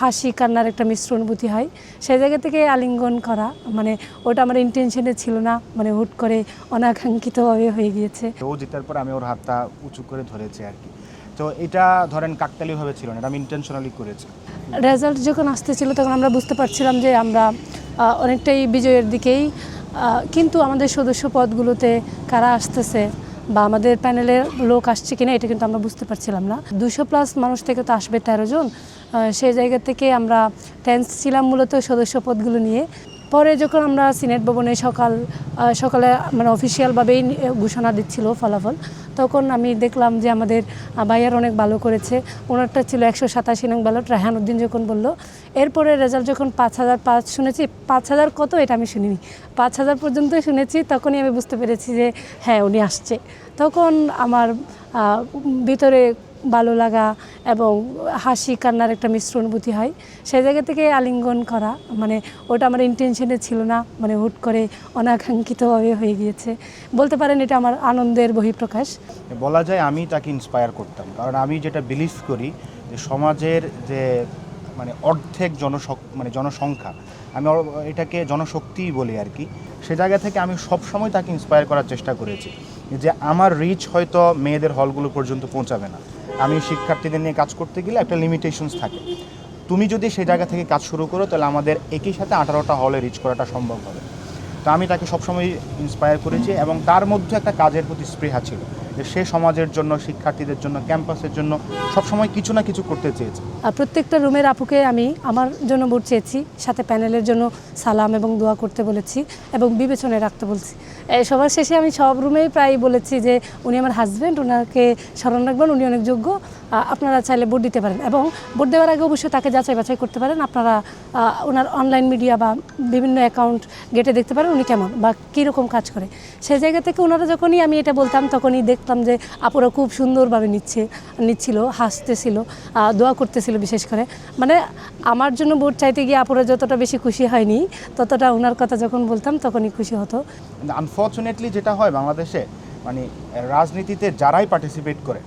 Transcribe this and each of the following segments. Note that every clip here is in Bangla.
হাসি কান্নার একটা মিশ্র অনুভূতি হয়। সেই জায়গা থেকে আলিঙ্গন করা মানে ওটা আমার ইন্টেনশনে ছিল না মানে হুট করে অনাকাঙ্ক্ষিতভাবে হয়ে গিয়েছে। ও জেতার পর আমি ওর হাতটা উঁচু করে ধরেছি আর কি। তো এটা ধরেন কাকতালীয়ভাবে ছিল না এটা আমি ইন্টেনশনালি করেছি। রেজাল্ট যখন আসতেছিল তখন আমরা বুঝতে পারছিলাম যে আমরা অনেকটাই বিজয়ের দিকেই কিন্তু আমাদের সদস্য পদগুলোতে কারা আসতেছে বা আমাদের প্যানেলের লোক আসছে কিনা এটা কিন্তু আমরা বুঝতে পারছিলাম না। দুশো প্লাস মানুষ থেকে তো আসবে তেরো জন। সেই জায়গা থেকে আমরা টেন্স ছিলাম মূলত সদস্য পদগুলো নিয়ে। পরে যখন আমরা সিনেট ভবনে সকাল সকালে মানে অফিসিয়ালভাবেই ঘোষণা দিচ্ছিল ফলাফল তখন আমি দেখলাম যে আমাদের আহ, ভাইয়ার অনেক ভালো করেছে। ওনারটা ছিল একশো সাতাশি নং ব্যালট উদ্দিন যখন বলল। এরপরে রেজাল্ট যখন পাঁচ হাজার পাঁচ শুনেছি পাঁচ হাজার কত এটা আমি শুনিনি। পাঁচ হাজার পর্যন্ত শুনেছি তখনই আমি বুঝতে পেরেছি যে হ্যাঁ উনি আসছে। তখন আমার ভিতরে ভালো লাগা এবং হাসি, কান্নার একটা মিশ্র অনুভূতি হয়। সেই জায়গা থেকে আলিঙ্গন করা মানে ওটা আমার ইন্টেনশনে ছিল না মানে হুট করে অনাকাঙ্ক্ষিতভাবে হয়ে গিয়েছে। বলতে পারেন এটা আমার আনন্দের বহিঃপ্রকাশ। বলা যায় আমি তাকে ইন্সপায়ার করতাম, কারণ আমি যেটা বিলিভ করি যে সমাজের যে মানে অর্ধেক জনসক মানে জনসংখ্যা, আমি এটাকে জনশক্তিই বলি আর কি, সে জায়গা থেকে আমি সব সময় তাকে ইন্সপায়ার করার চেষ্টা করেছি যে আমার রিচ হয়তো মেয়েদের হলগুলো পর্যন্ত পৌঁছাবে না। আমি শিক্ষার্থীদের নিয়ে কাজ করতে গেলে একটা লিমিটেশনস থাকে। তুমি যদি সেই জায়গা থেকে কাজ শুরু করো, তাহলে আমাদের একই সাথে আঠারোটা হলে রিচ করাটা সম্ভব হবে। তো আমি তাকে সবসময় ইন্সপায়ার করেছি এবং তার মধ্যে একটা কাজের প্রতি স্পৃহা ছিল। যে সে সমাজের জন্য, শিক্ষার্থীদের জন্য, ক্যাম্পাসের জন্য সবসময় কিছু না কিছু করতে চেয়েছে। আর প্রত্যেকটা রুমের আপুকে আমি আমার জন্য ভোট চেয়েছি, সাথে প্যানেলের জন্য সালাম এবং দোয়া করতে বলেছি এবং বিবেচনায় রাখতে বলছি। সবার শেষে আমি সব রুমেই প্রায় বলেছি যে উনি আমার হাজব্যান্ড ওনাকে স্মরণ রাখবেন, উনি অনেক যোগ্য। আপনারা চাইলে ভোট দিতে পারেন এবং ভোট দেওয়ার আগে অবশ্যই তাকে যাচাই বাছাই করতে পারেন। আপনারা ওনার অনলাইন মিডিয়া বা বিভিন্ন অ্যাকাউন্ট গেটে দেখতে পারেন উনি কেমন বা কীরকম কাজ করে। সেই জায়গা থেকে ওনারা যখনই আমি এটা বলতাম, তখনই দেখতাম যে আপুরা খুব সুন্দরভাবে নিচ্ছে, নিচ্ছিল, হাসতেছিল দোয়া করতেছিল বিশেষ করে। মানে আমার জন্য ভোট চাইতে গিয়ে আপুরা যতটা বেশি খুশি হয়নি, ততটা ওনার কথা যখন বলতাম তখনই খুশি হতো। আনফর্চুনেটলি যেটা হয় বাংলাদেশে মানে রাজনীতিতে যারাই পার্টিসিপেট করে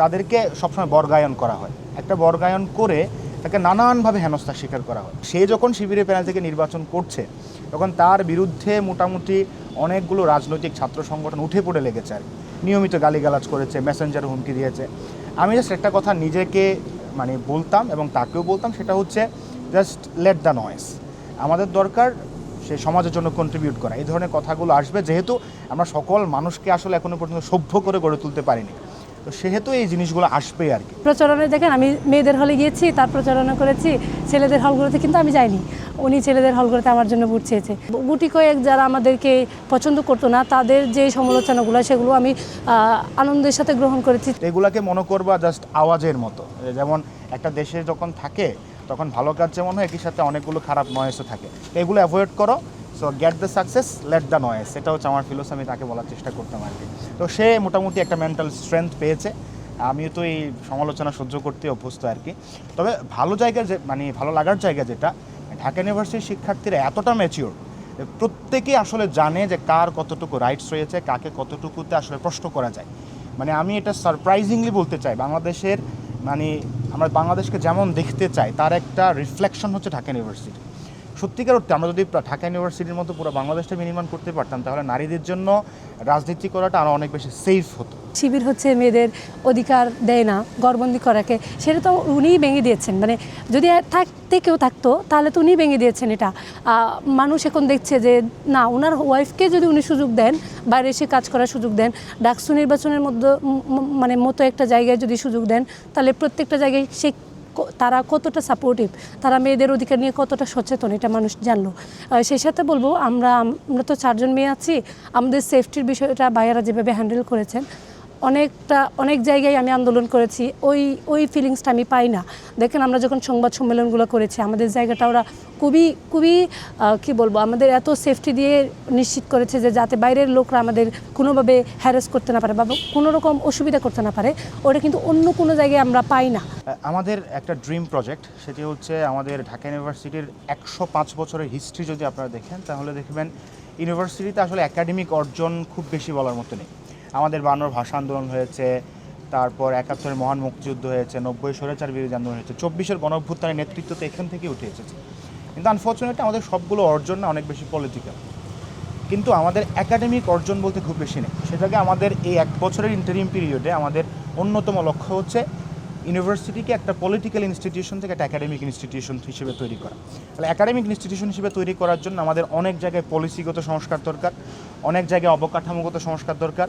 তাদেরকে সবসময় বর্গায়ন করা হয়। একটা বর্গায়ন করে তাকে নানানভাবে হেনস্থা স্বীকার করা হয়। সে যখন শিবিরের প্যানেল থেকে নির্বাচন করছে, তখন তার বিরুদ্ধে মোটামুটি অনেকগুলো রাজনৈতিক ছাত্র সংগঠন উঠে পড়ে লেগেছে আর নিয়মিত গালিগালাজ করেছে, মেসেঞ্জার হুমকি দিয়েছে। আমি জাস্ট একটা কথা নিজেকে মানে বলতাম এবং তাকেও বলতাম, সেটা হচ্ছে জাস্ট লেট দ্য নয়েস আমাদের দরকার সে সমাজের জন্য কন্ট্রিবিউট করা। এই ধরনের কথাগুলো আসবে, যেহেতু আমরা সকল মানুষকে আসলে এখনও পর্যন্ত সভ্য করে গড়ে তুলতে পারিনি। তো সেহেতু এই জিনিসগুলো আসবে আর কি। প্রচারণে দেখেন আমি মেয়েদের হলে গিয়েছি তার প্রচারণা করেছি ছেলেদের হলগুলোতে কিন্তু আমি যাইনি। উনি ছেলেদের হলগুলোতে আমার জন্য ভোট চেয়েছে। গুটি কয়েক যারা আমাদেরকে পছন্দ করতো না তাদের যে সমালোচনাগুলো সেগুলো আমি আনন্দের সাথে গ্রহণ করেছি। এগুলাকে মনে করবা জাস্ট আওয়াজের মতো। যেমন একটা দেশে যখন থাকে তখন ভালো কাজ যেমন হয় একই সাথে অনেকগুলো খারাপ নয়েসও থাকে। এগুলো অ্যাভয়েড করো। So get the success let the noise এটা হচ্ছে আমার ফিলোসফি আমি তাকে বলার চেষ্টা করতাম আর কি। তো সে মোটামুটি একটা মেন্টাল স্ট্রেংথ পেয়েছে। আমিও তো এই সমালোচনা সহ্য করতে অভ্যস্ত আর কি। তবে ভালো জায়গা যে মানে ভালো লাগার জায়গা যেটা, ঢাকা ইউনিভার্সিটির শিক্ষার্থীরা এতটা ম্যাচিওর প্রত্যেকেই আসলে জানে যে কার কতটুকু রাইটস রয়েছে, কাকে কতটুকুতে আসলে প্রশ্ন করা যায়। মানে আমি এটা সারপ্রাইজিংলি বলতে চাই, বাংলাদেশের মানে আমরা বাংলাদেশকে যেমন দেখতে চাই, তার একটা রিফ্লেকশন হচ্ছে ঢাকা ইউনিভার্সিটি সত্যিকার অর্থে আমরা যদি ঢাকা ইউনিভার্সিটির মতো পুরো বাংলাদেশটা মিনিমান করতে পারতাম, তাহলে নারীদের জন্য রাজনীতি করাটা আরও অনেক বেশি সেফ হতো। শিবির হচ্ছে মেয়েদের অধিকার দেয় না গড়বন্দি করাকে। সেটা তো উনিই ভেঙে দিয়েছেন। মানে যদি থাকতে কেউ থাকতো, তাহলে তো উনি ভেঙে দিয়েছেন এটা। মানুষ এখন দেখছে যে, না ওনার ওয়াইফকে যদি উনি সুযোগ দেন, বাইরে এসে কাজ করার সুযোগ দেন, ডাকসু নির্বাচনের মধ্যে মানে মতো একটা জায়গায় যদি সুযোগ দেন, তাহলে প্রত্যেকটা জায়গায় সে তারা কতটা সাপোর্টিভ তারা মেয়েদের অধিকার নিয়ে কতটা সচেতন, এটা মানুষ জানলো। সেই সাথে বলব, আমরা আমরা তো চারজন মেয়ে আছি, আমাদের সেফটির বিষয়টা বাইরা যেভাবে হ্যান্ডেল করেছেন অনেকটা, অনেক জায়গায় আমি আন্দোলন করেছি। ওই ওই ফিলিংসটা আমি পাই না। দেখেন আমরা যখন সংবাদ সম্মেলনগুলো করেছি, আমাদের জায়গাটা ওরা খুবই খুবই কি বলব, আমাদের এত সেফটি দিয়ে নিশ্চিত করেছে যে যাতে বাইরের লোকরা আমাদের কোনোভাবে হ্যারাস করতে না পারে বা কোনো রকম অসুবিধা করতে না পারে, ওটা কিন্তু অন্য কোনো জায়গায় আমরা পাই না। আমাদের একটা ড্রিম প্রজেক্ট সেটি হচ্ছে আমাদের ঢাকা ইউনিভার্সিটির একশো পাঁচ বছরের হিস্ট্রি যদি আপনারা দেখেন, তাহলে দেখবেন ইউনিভার্সিটিতে আসলে একাডেমিক অর্জন খুব বেশি বলার মতো নেই। আমাদের বানর ভাষা আন্দোলন হয়েছে, তারপর একাত্তরের মহান মুক্তিযুদ্ধ হয়েছে, নব্বই স্বৈরাচার বিরোধী আন্দোলন হয়েছে, চব্বিশের গণভ্যুত্থানের নেতৃত্ব তো এখান থেকেই উঠে এসেছে। কিন্তু আনফর্চুনেটলি আমাদের সবগুলো অর্জন না অনেক বেশি পলিটিক্যাল কিন্তু আমাদের একাডেমিক অর্জন বলতে খুব বেশি নেই। সেটাকে আমাদের এই এক বছরের ইন্টারিম পিরিয়ডে আমাদের অন্যতম লক্ষ্য হচ্ছে ইউনিভার্সিটিকে একটা পলিটিক্যাল ইনস্টিটিউশন থেকে একটা একাডেমিক ইনস্টিটিউশন হিসেবে তৈরি করা। তাহলে একাডেমিক ইনস্টিটিউশন হিসেবে তৈরি করার জন্য আমাদের অনেক জায়গায় পলিসিগত সংস্কার দরকার, অনেক জায়গায় অবকাঠামোগত সংস্কার দরকার,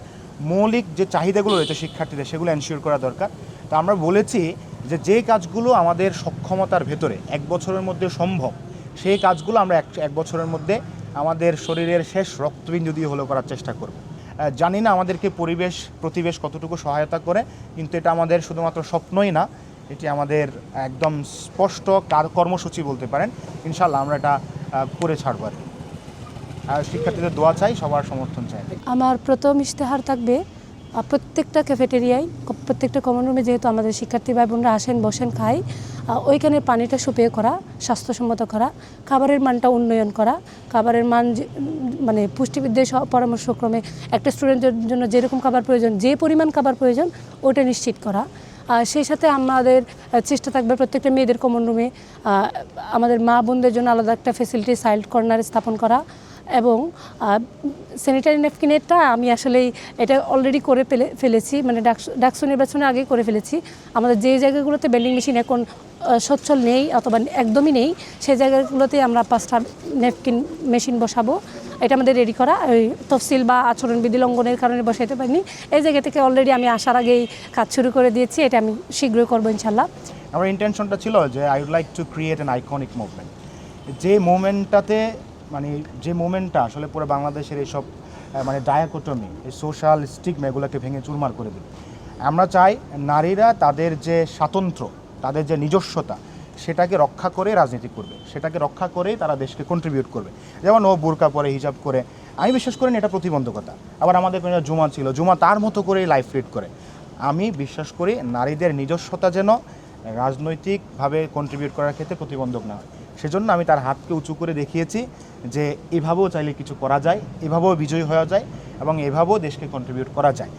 মৌলিক যে চাহিদাগুলো রয়েছে শিক্ষার্থীদের সেগুলো এনশিওর করা দরকার। তো আমরা বলেছি যে যে কাজগুলো আমাদের সক্ষমতার ভেতরে এক বছরের মধ্যে সম্ভব, সেই কাজগুলো আমরা এক বছরের মধ্যে আমাদের শরীরের শেষ রক্তবিন্দু দিয়ে হলেও করার চেষ্টা করব। জানি না আমাদেরকে পরিবেশ প্রতিবেশ কতটুকু সহায়তা করে কিন্তু এটা আমাদের শুধুমাত্র স্বপ্নই না এটি আমাদের একদম স্পষ্ট কার- কর্মসূচি বলতে পারেন ইনশাল্লাহ আমরা এটা করে ছাড়বো আর। আর শিক্ষার্থীদের দোয়া চাই সবার সমর্থন চাই আমার প্রথম ইশতেহার থাকবে প্রত্যেকটা ক্যাফেটেরিয়ায় প্রত্যেকটা কমন রুমে যেহেতু আমাদের শিক্ষার্থী ভাই বোনরা আসেন বসেন আহ, ওইখানে পানিটা সুপেয় করা, স্বাস্থ্যসম্মত করা, খাবারের মানটা উন্নয়ন করা, খাবারের মান মানে পুষ্টিবিদ্যার সহ পরামর্শক্রমে একটা স্টুডেন্টের জন্য যেরকম খাবার প্রয়োজন, যে পরিমাণ খাবার প্রয়োজন, ওটা নিশ্চিত করা। আর সেই সাথে আমাদের চেষ্টা থাকবে প্রত্যেকটা মেয়েদের কমন রুমে আমাদের মা বোনদের জন্য আলাদা একটা ফেসিলিটি সাইল্ড কর্নার স্থাপন করা। এবং স্যানিটারি ন্যাপকিনেরটা আমি আসলেই এটা অলরেডি করে ফেলে, ফেলেছি মানে ডাকসু নির্বাচনের আগেই করে ফেলেছি। আমাদের যে জায়গাগুলোতে বেন্ডিং মেশিন এখন সচ্ছল নেই অথবা একদমই নেই, সেই জায়গাগুলোতে আমরা পাঁচটা ন্যাপকিন মেশিন বসাবো। এটা আমাদের রেডি করা, ওই তফসিল বা আচরণবিধি লঙ্ঘনের কারণে বসাইতে পারিনি। এই জায়গা থেকে অলরেডি আমি আসার আগেই কাজ শুরু করে দিয়েছি, এটা আমি শীঘ্রই করব ইনশাল্লাহ আমার ইন্টেনশনটা ছিল যে I would like to create an iconic movement যে মুভমেন্টটাতে মানে যে মোমেন্টটা আসলে পুরো বাংলাদেশের এইসব মানে ডায়াকোটমি এই সোশ্যাল স্টিগমা এগুলোকে ভেঙে চুরমার করে দিবে আমরা চাই নারীরা তাদের যে স্বাতন্ত্র্য তাদের যে নিজস্বতা, সেটাকে রক্ষা করে রাজনীতি করবে। সেটাকে রক্ষা করেই তারা দেশকে কন্ট্রিবিউট করবে। যেমন ও বোরকা পরে হিজাব করে, আমি বিশ্বাস করি এটা প্রতিবন্ধকতা। আবার আমাদের জুমা ছিল, জুমা তার মতো করেই লাইফ লিড করে। আমি বিশ্বাস করি নারীদের নিজস্বতা যেন রাজনৈতিকভাবে কন্ট্রিবিউট করার ক্ষেত্রে প্রতিবন্ধক না হয়। সেজন্য আমি তার হাতকে উঁচু করে দেখিয়েছি যে এভাবেও চাইলে কিছু করা যায়, এভাবেও বিজয়ী হওয়া যায় এবং এভাবেও দেশকে কন্ট্রিবিউট করা যায়।